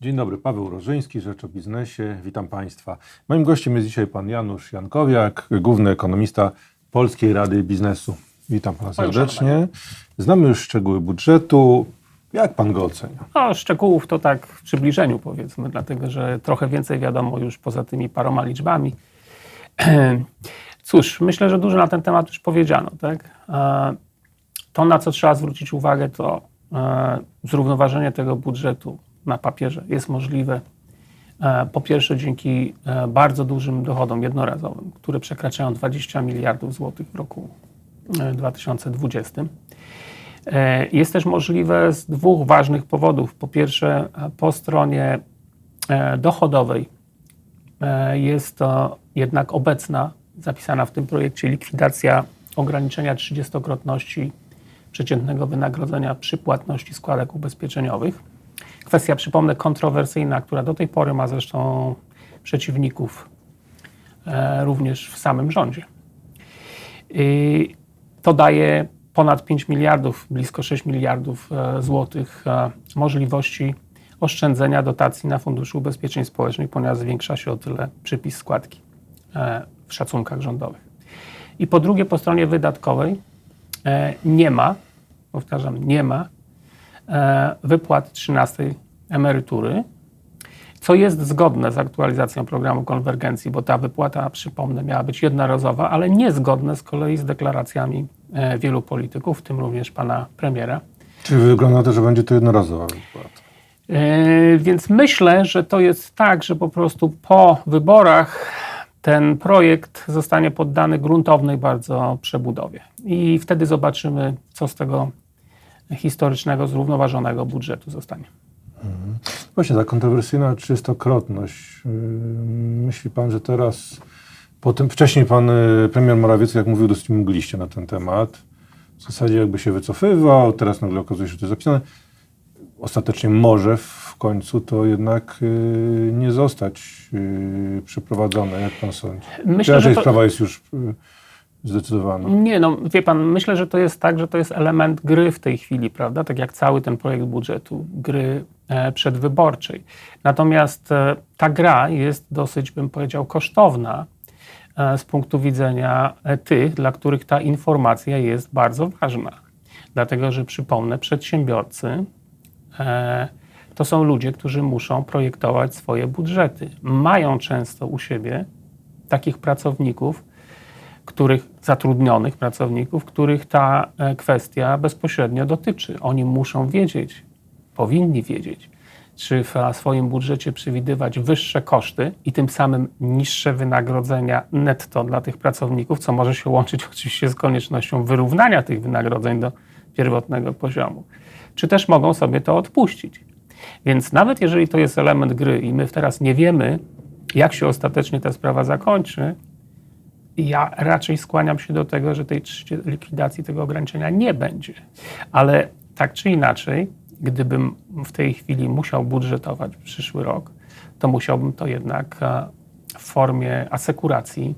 Dzień dobry, Paweł Rożyński, Rzecz o Biznesie. Witam Państwa. Moim gościem jest dzisiaj pan Janusz Jankowiak, główny ekonomista Polskiej Rady Biznesu. Witam pana serdecznie. Znamy już szczegóły budżetu. Jak pan go ocenia? No, szczegółów to tak w przybliżeniu powiedzmy, dlatego że trochę więcej wiadomo już poza tymi paroma liczbami. Cóż, myślę, że dużo na ten temat już powiedziano. Tak? To, na co trzeba zwrócić uwagę, to e, zrównoważenie tego budżetu na papierze jest możliwe. e, Po pierwsze, dzięki e, bardzo dużym dochodom jednorazowym, które przekraczają 20 miliardów złotych w roku e, 2020. E, Jest też możliwe z dwóch ważnych powodów. Po pierwsze, po stronie dochodowej jest to jednak obecna, zapisana w tym projekcie, likwidacja ograniczenia 30-krotności przeciętnego wynagrodzenia przy płatności składek ubezpieczeniowych. Kwestia, przypomnę, kontrowersyjna, która do tej pory ma zresztą przeciwników e, również w samym rządzie. To daje ponad 5 miliardów, blisko 6 miliardów e, złotych e, możliwości oszczędzenia dotacji na Funduszu Ubezpieczeń Społecznych, ponieważ zwiększa się o tyle przypis składki w szacunkach rządowych. I po drugie, po stronie wydatkowej nie ma, powtarzam, nie ma wypłat 13 emerytury, co jest zgodne z aktualizacją programu konwergencji, bo ta wypłata, przypomnę, miała być jednorazowa, ale niezgodne z kolei z deklaracjami e, wielu polityków, w tym również pana premiera. Czy wygląda to, że będzie to jednorazowa wypłata? E, Więc myślę, że to jest tak, że po prostu po wyborach ten projekt zostanie poddany gruntownej bardzo przebudowie. I wtedy zobaczymy, co z tego historycznego, zrównoważonego budżetu zostanie. Właśnie ta kontrowersyjna trzystokrotność. Yy, Myśli pan, że teraz, po tym, wcześniej pan y, premier Morawiecki, jak mówił, dosyć mgliście na ten temat. W zasadzie jakby się wycofywał, teraz nagle okazuje się, że to jest zapisane. Ostatecznie może w końcu to jednak y, nie zostać y, przeprowadzone, jak pan sądzi? Myślę, Czy że to- sprawa jest już Nie, no wie pan, myślę, że to jest tak, że to jest element gry w tej chwili, prawda? Tak jak cały ten projekt budżetu, gry e, przedwyborczej. Natomiast e, ta gra jest dosyć, bym powiedział, kosztowna e, z punktu widzenia tych, dla których ta informacja jest bardzo ważna. Dlatego, że przypomnę, przedsiębiorcy to są ludzie, którzy muszą projektować swoje budżety. Mają często u siebie takich pracowników, których zatrudnionych pracowników, których ta e, kwestia bezpośrednio dotyczy. Oni muszą wiedzieć, powinni wiedzieć, czy w swoim budżecie przewidywać wyższe koszty i tym samym niższe wynagrodzenia netto dla tych pracowników, co może się łączyć oczywiście z koniecznością wyrównania tych wynagrodzeń do pierwotnego poziomu. Czy też mogą sobie to odpuścić. Więc nawet jeżeli to jest element gry i my teraz nie wiemy, jak się ostatecznie ta sprawa zakończy, ja raczej skłaniam się do tego, że tej likwidacji tego ograniczenia nie będzie. Ale tak czy inaczej, gdybym w tej chwili musiał budżetować przyszły rok, to musiałbym to jednak e, w formie asekuracji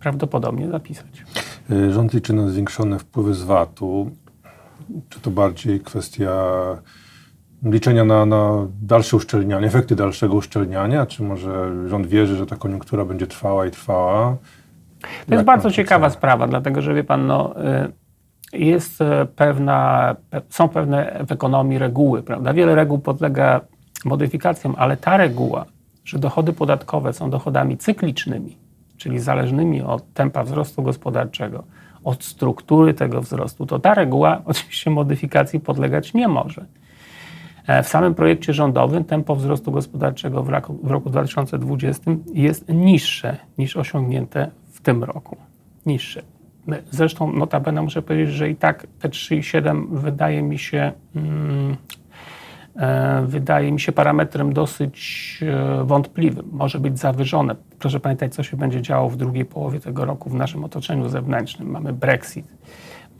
prawdopodobnie zapisać. Y, Rząd liczy na zwiększone wpływy z VAT-u. Czy to bardziej kwestia liczenia na, na dalsze uszczelnianie, efekty dalszego uszczelniania, czy może rząd wierzy, że ta koniunktura będzie trwała i trwała? To jest bardzo ciekawa sprawa, dlatego że wie pan, no, y, jest e, pewna, pe- są pewne w ekonomii reguły, prawda? Wiele reguł podlega modyfikacjom, ale ta reguła, że dochody podatkowe są dochodami cyklicznymi, czyli zależnymi od tempa wzrostu gospodarczego, od struktury tego wzrostu, to ta reguła oczywiście modyfikacji podlegać nie może. E, W samym projekcie rządowym tempo wzrostu gospodarczego w roku, w roku 2020 jest niższe niż osiągnięte tym roku. Niższe. My- Zresztą notabene muszę powiedzieć, że i tak te 3,7 wydaje mi się mm, e, wydaje mi się parametrem dosyć e, wątpliwym. Może być zawyżone. Proszę pamiętać, co się będzie działo w drugiej połowie tego roku w naszym otoczeniu zewnętrznym. Mamy Brexit,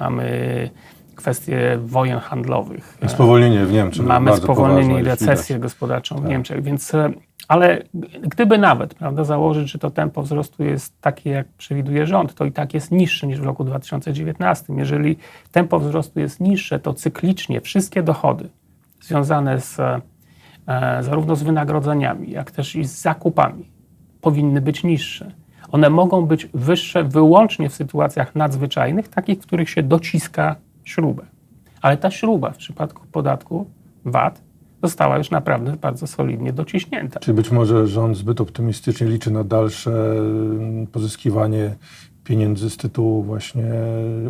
mamy kwestie wojen handlowych. Spowolnienie w Niemczech. Mamy spowolnienie i recesję gospodarczą Tak. w Niemczech, więc e, ale gdyby nawet prawda, założyć, że to tempo wzrostu jest takie, jak przewiduje rząd, to i tak jest niższe niż w roku 2019. Jeżeli tempo wzrostu jest niższe, to cyklicznie wszystkie dochody związane z e, zarówno z wynagrodzeniami, jak też i z zakupami, powinny być niższe. One mogą być wyższe wyłącznie w sytuacjach nadzwyczajnych, takich, w których się dociska śrubę. Ale ta śruba w przypadku podatku VAT została już naprawdę bardzo solidnie dociśnięta. Czy być może rząd zbyt optymistycznie liczy na dalsze mm, pozyskiwanie pieniędzy z tytułu właśnie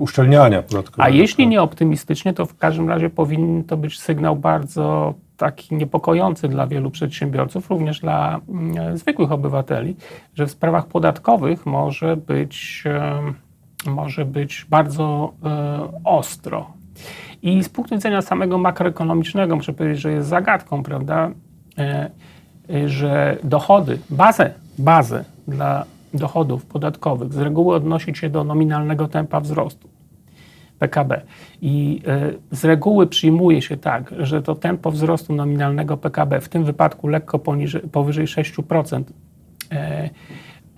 uszczelniania podatkowego? A jeśli nie optymistycznie, to w każdym razie powinien to być sygnał bardzo taki niepokojący dla wielu przedsiębiorców, również dla mm, zwykłych obywateli, że w sprawach podatkowych może być, może być bardzo e, ostro. I z punktu widzenia samego makroekonomicznego muszę powiedzieć, że jest zagadką, prawda, e, e, że dochody, bazę, bazę dla dochodów podatkowych z reguły odnosi się do nominalnego tempa wzrostu. PKB. I y, z reguły przyjmuje się tak, że to tempo wzrostu nominalnego PKB, w tym wypadku lekko poniżej, powyżej 6%,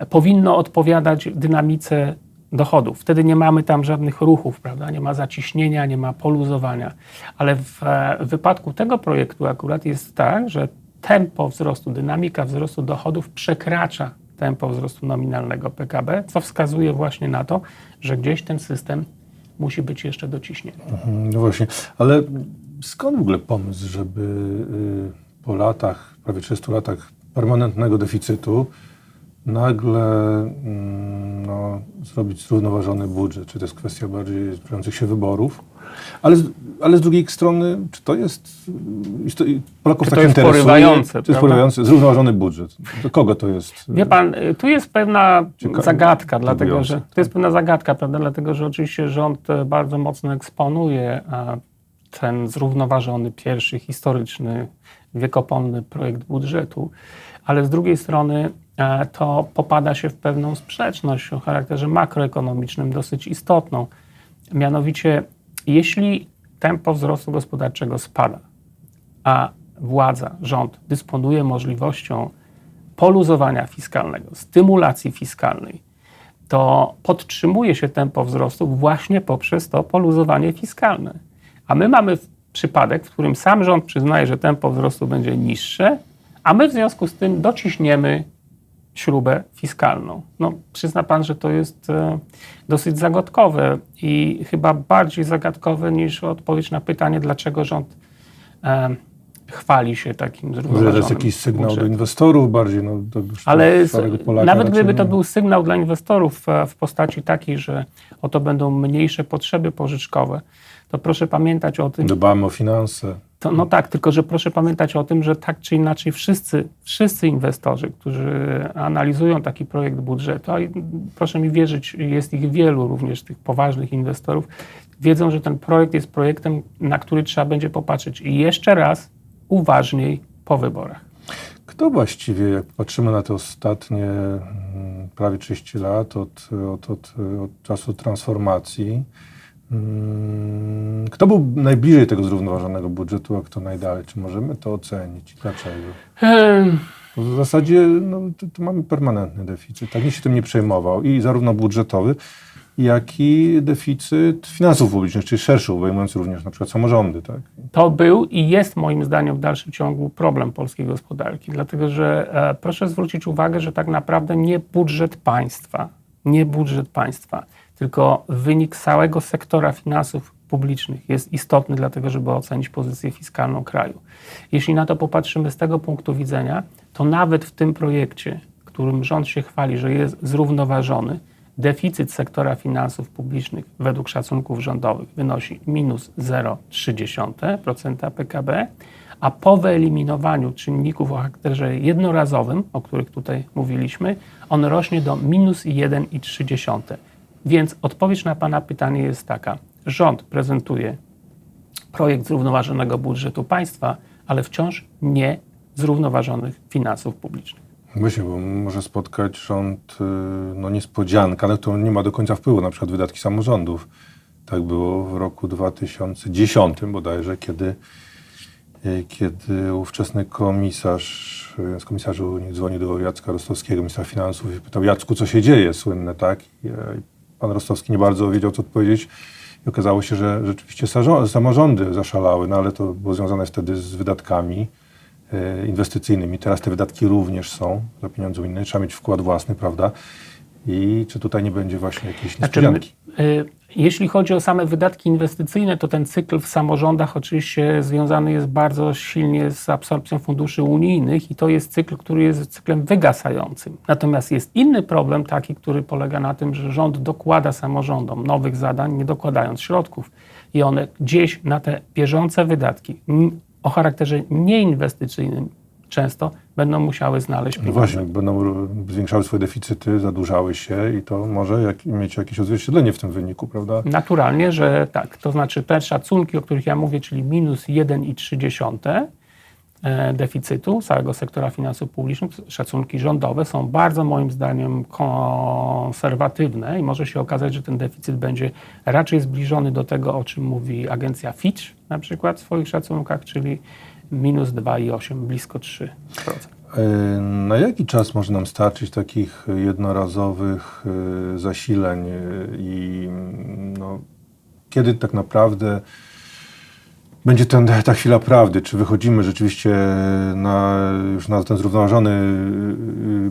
y, powinno odpowiadać dynamice dochodów. Wtedy nie mamy tam żadnych ruchów, prawda? nie ma zaciśnienia, nie ma poluzowania. Ale w, e, w wypadku tego projektu akurat jest tak, że tempo wzrostu, dynamika wzrostu dochodów przekracza tempo wzrostu nominalnego PKB, co wskazuje właśnie na to, że gdzieś ten system musi być jeszcze dociśnięty. Mhm, No właśnie, ale skąd w ogóle pomysł, żeby y, po latach, prawie 30 latach permanentnego deficytu nagle mm, no, zrobić zrównoważony budżet? Czy to jest kwestia bardziej zbliżających się wyborów? Ale, z- ale z drugiej strony, czy to jest... isto- Polaków Czy to tak jest porywające, Czy jest prawda? porywający? Zrównoważony budżet. Do kogo to jest? Wie pan, tu jest pewna Ciekawe. zagadka, dlatego że to jest pewna zagadka, prawda? Dlatego, że oczywiście rząd e, bardzo mocno eksponuje ten zrównoważony, pierwszy, historyczny, wiekopomny projekt budżetu, ale z drugiej strony to popada się w pewną sprzeczność o charakterze makroekonomicznym, dosyć istotną. Mianowicie, jeśli tempo wzrostu gospodarczego spada, a władza, rząd dysponuje możliwością poluzowania fiskalnego, stymulacji fiskalnej, to podtrzymuje się tempo wzrostu właśnie poprzez to poluzowanie fiskalne. A my mamy przypadek, w którym sam rząd przyznaje, że tempo wzrostu będzie niższe, a my w związku z tym dociśniemy śrubę fiskalną. No, przyzna pan, że to jest e, dosyć zagadkowe i chyba bardziej zagadkowe niż odpowiedź na pytanie, dlaczego rząd e, chwali się takim Może zrównoważonym to jest jakiś sygnał do inwestorów bardziej, no, do Ale Polaka nawet gdyby to nie. był sygnał dla inwestorów e, w postaci takiej, że oto będą mniejsze potrzeby pożyczkowe, to proszę pamiętać o tym, Dbamy o finanse. To, no tak, tylko że proszę pamiętać o tym, że tak czy inaczej wszyscy, wszyscy inwestorzy, którzy analizują taki projekt budżetu, a proszę mi wierzyć, jest ich wielu, również tych poważnych inwestorów, wiedzą, że ten projekt jest projektem, na który trzeba będzie popatrzeć i jeszcze raz uważniej po wyborach. Kto właściwie, jak patrzymy na te ostatnie mm, prawie 30 lat od, od, od, od czasu transformacji, kto był najbliżej tego zrównoważonego budżetu, a kto najdalej? Czy możemy to ocenić? Dlaczego? Bo w zasadzie no, to, to mamy permanentny deficyt. Tak nikt się tym nie przejmował. I zarówno budżetowy, jak i deficyt finansów publicznych, czyli szerszy, obejmujący również na przykład samorządy. Tak? To był i jest moim zdaniem w dalszym ciągu problem polskiej gospodarki, dlatego że e, proszę zwrócić uwagę, że tak naprawdę nie budżet państwa, nie budżet państwa, tylko wynik całego sektora finansów publicznych jest istotny dlatego, żeby ocenić pozycję fiskalną kraju. Jeśli na to popatrzymy z tego punktu widzenia, to nawet w tym projekcie, którym rząd się chwali, że jest zrównoważony, deficyt sektora finansów publicznych według szacunków rządowych wynosi minus 0,3% PKB, a po wyeliminowaniu czynników o charakterze jednorazowym, o których tutaj mówiliśmy, on rośnie do minus 1,3%. Więc odpowiedź na Pana pytanie jest taka. Rząd prezentuje projekt zrównoważonego budżetu państwa, ale wciąż nie zrównoważonych finansów publicznych. Właśnie, bo może spotkać rząd y, no, niespodzianka, ale to nie ma do końca wpływu, na przykład wydatki samorządów. Tak było w roku 2010 bodajże, kiedy, y, kiedy ówczesny komisarz, y, z komisarzy dzwonił do Jacka Rostowskiego, ministra finansów i pytał, Jacku, co się dzieje, słynne, tak? I, pan Rostowski nie bardzo wiedział, co odpowiedzieć. I okazało się, że rzeczywiście samorządy zaszalały, no ale to było związane wtedy z wydatkami e, inwestycyjnym i teraz te wydatki również są za pieniądze unijne, trzeba mieć wkład własny, prawda? I czy tutaj nie będzie właśnie jakiejś niespodzianki? y, jeśli chodzi o same wydatki inwestycyjne, to ten cykl w samorządach oczywiście związany jest bardzo silnie z absorpcją funduszy unijnych i to jest cykl, który jest cyklem wygasającym. Natomiast jest inny problem taki, który polega na tym, że rząd dokłada samorządom nowych zadań, nie dokładając środków i one gdzieś na te bieżące wydatki o charakterze nieinwestycyjnym często będą musiały znaleźć No pieniądze. właśnie, jak będą zwiększały swoje deficyty, zadłużały się i to może jak, mieć jakieś odzwierciedlenie w tym wyniku, prawda? Naturalnie, że tak. To znaczy te szacunki, o których ja mówię, czyli minus 1,3 e, deficytu całego sektora finansów publicznych, szacunki rządowe są bardzo moim zdaniem konserwatywne i może się okazać, że ten deficyt będzie raczej zbliżony do tego, o czym mówi agencja Fitch na przykład w swoich szacunkach, czyli minus 2,8, blisko 3%. E, Na jaki czas może nam starczyć takich jednorazowych e, zasileń e, i no, kiedy tak naprawdę będzie ten, ta chwila prawdy? Czy wychodzimy rzeczywiście na, już na ten zrównoważony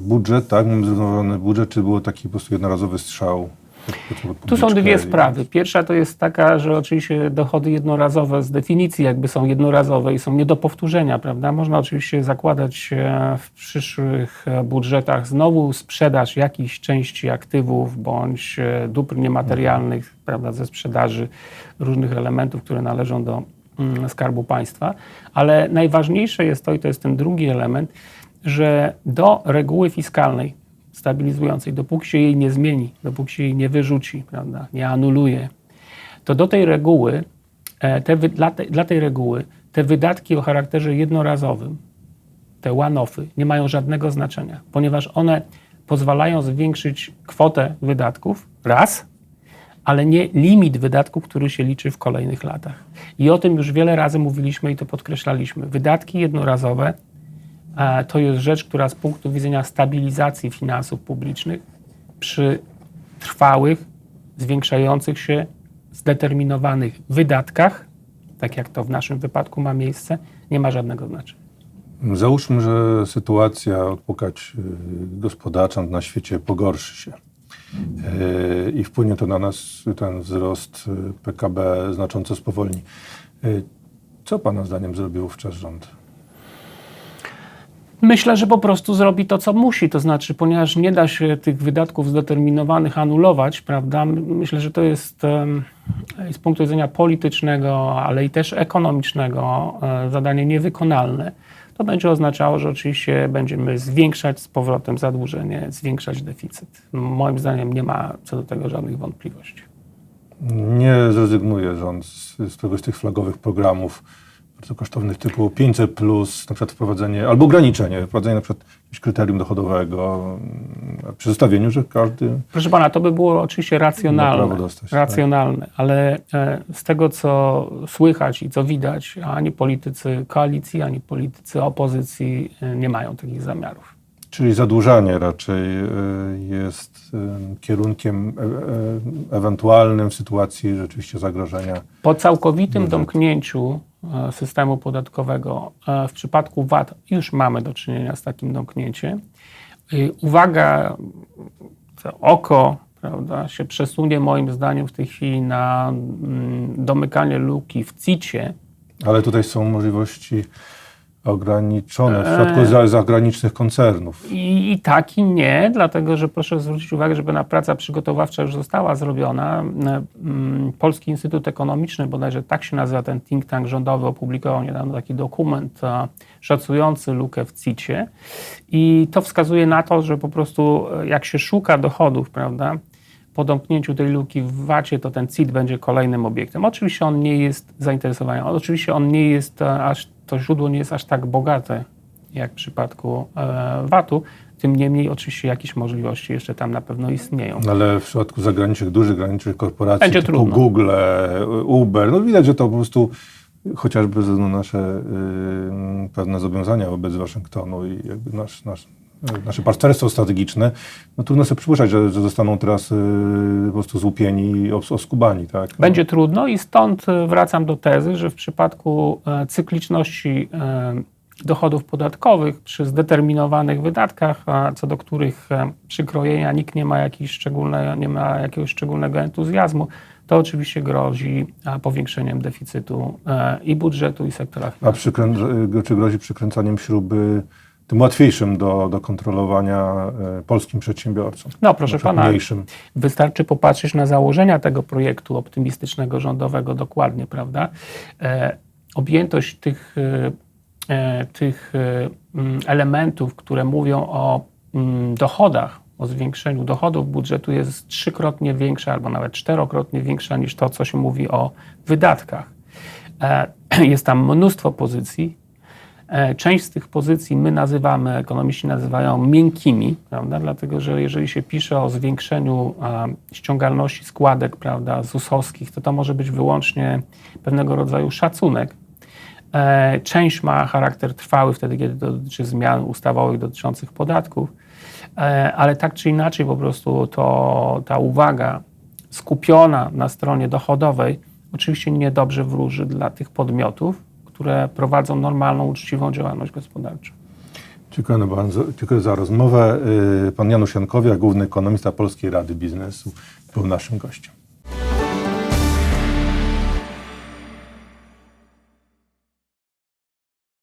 budżet, tak? Mamy zrównoważony budżet, czy było taki po prostu jednorazowy strzał? Tu są dwie sprawy. Pierwsza to jest taka, że oczywiście dochody jednorazowe z definicji jakby są jednorazowe i są nie do powtórzenia, prawda? Można oczywiście zakładać e, w przyszłych budżetach znowu sprzedaż jakichś części aktywów bądź e, dóbr niematerialnych, prawda, ze sprzedaży różnych elementów, które należą do mm, Skarbu Państwa, ale najważniejsze jest to, i to jest ten drugi element, że do reguły fiskalnej stabilizującej, dopóki się jej nie zmieni, dopóki się jej nie wyrzuci, prawda, nie anuluje, to do tej reguły, e, te, dla, te, dla tej reguły te wydatki o charakterze jednorazowym, te one-offy, nie mają żadnego znaczenia, ponieważ one pozwalają zwiększyć kwotę wydatków, raz, ale nie limit wydatków, który się liczy w kolejnych latach. I o tym już wiele razy mówiliśmy i to podkreślaliśmy. Wydatki jednorazowe to jest rzecz, która z punktu widzenia stabilizacji finansów publicznych przy trwałych, zwiększających się, zdeterminowanych wydatkach, tak jak to w naszym wypadku ma miejsce, nie ma żadnego znaczenia. Załóżmy, że sytuacja odpukać y, gospodarcza na świecie pogorszy się y, i wpłynie to na nas, ten wzrost y, PKB znacząco spowolni. Co Pana zdaniem zrobił wówczas rząd? Myślę, że po prostu zrobi to, co musi. To znaczy, ponieważ nie da się tych wydatków zdeterminowanych anulować, prawda? Myślę, że to jest z punktu widzenia politycznego, ale i też ekonomicznego e, zadanie niewykonalne. To będzie oznaczało, że oczywiście będziemy zwiększać z powrotem zadłużenie, zwiększać deficyt. Moim zdaniem nie ma co do tego żadnych wątpliwości. Nie zrezygnuje rząd z, któregoś z tych flagowych programów kosztownych typu 500, plus, na przykład wprowadzenie, albo ograniczenie, wprowadzenie na przykład jakiegoś kryterium dochodowego mm, przy zostawieniu, że każdy Proszę pana, to by było oczywiście racjonalne, dostać, tak. racjonalne ale e, z tego, co słychać i co widać, ani politycy koalicji, ani politycy opozycji e, nie mają takich zamiarów. Czyli zadłużanie raczej y, jest y, kierunkiem e- e- ewentualnym w sytuacji rzeczywiście zagrożenia. Po całkowitym domknięciu e, systemu podatkowego e, w przypadku VAT już mamy do czynienia z takim domknięciem. Uwaga, to oko prawda, się przesunie moim zdaniem w tej chwili na mm, domykanie luki w CIT-ie, Ale tutaj są możliwości ograniczone w przypadku za- zagranicznych koncernów. I, I tak i nie, dlatego że proszę zwrócić uwagę, że pewna praca przygotowawcza już została zrobiona. Mm, Polski Instytut Ekonomiczny, bodajże tak się nazywa ten think tank rządowy, opublikował niedawno taki dokument a, szacujący lukę w CIT-ie. I to wskazuje na to, że po prostu e, jak się szuka dochodów, prawda, po domknięciu tej luki w VAT-ie, to ten CIT będzie kolejnym obiektem. Oczywiście on nie jest zainteresowany, oczywiście on nie jest e, aż, to źródło nie jest aż tak bogate jak w przypadku e, VAT-u. Tym niemniej oczywiście jakieś możliwości jeszcze tam na pewno istnieją. Ale w przypadku zagranicznych, dużych granicznych korporacji Będzie typu trudno. Google, Uber, no widać, że to po prostu chociażby ze względu na nasze y, pewne zobowiązania wobec Waszyngtonu i jakby nasz, nasz, nasze partnerstwo strategiczne, no trudno sobie przypuszczać, że, że zostaną teraz y, po prostu złupieni i os- oskubani, tak? Będzie trudno i stąd e, wracam do tezy, że w przypadku e, cykliczności e, dochodów podatkowych przy zdeterminowanych wydatkach, a co do których e, przykrojenia nikt nie ma, nie ma jakiegoś szczególnego entuzjazmu, to oczywiście grozi powiększeniem deficytu i budżetu, i sektora A finansowego. przykrę... czy grozi przykręcaniem śruby tym łatwiejszym do, do kontrolowania e, polskim przedsiębiorcom? No, proszę Na przykład pana, Mniejszym. Wystarczy popatrzeć na założenia tego projektu optymistycznego rządowego dokładnie, prawda? E, objętość tych, e, e, tych e, mm, elementów, które mówią o mm, dochodach, o zwiększeniu dochodów budżetu jest trzykrotnie większa albo nawet czterokrotnie większa niż to, co się mówi o wydatkach. E, jest tam mnóstwo pozycji, Część z tych pozycji my nazywamy, ekonomiści nazywają miękkimi, prawda? dlatego że jeżeli się pisze o zwiększeniu ściągalności składek prawda, ZUS-owskich, to to może być wyłącznie pewnego rodzaju szacunek. E, Część ma charakter trwały wtedy, kiedy dotyczy zmian ustawowych dotyczących podatków, E, ale tak czy inaczej po prostu to, ta uwaga skupiona na stronie dochodowej oczywiście niedobrze wróży dla tych podmiotów, które prowadzą normalną, uczciwą działalność gospodarczą. Dziękuję bardzo. Dziękuję za rozmowę. Y, Pan Janusz Jankowiak, główny ekonomista Polskiej Rady Biznesu, był naszym gościem.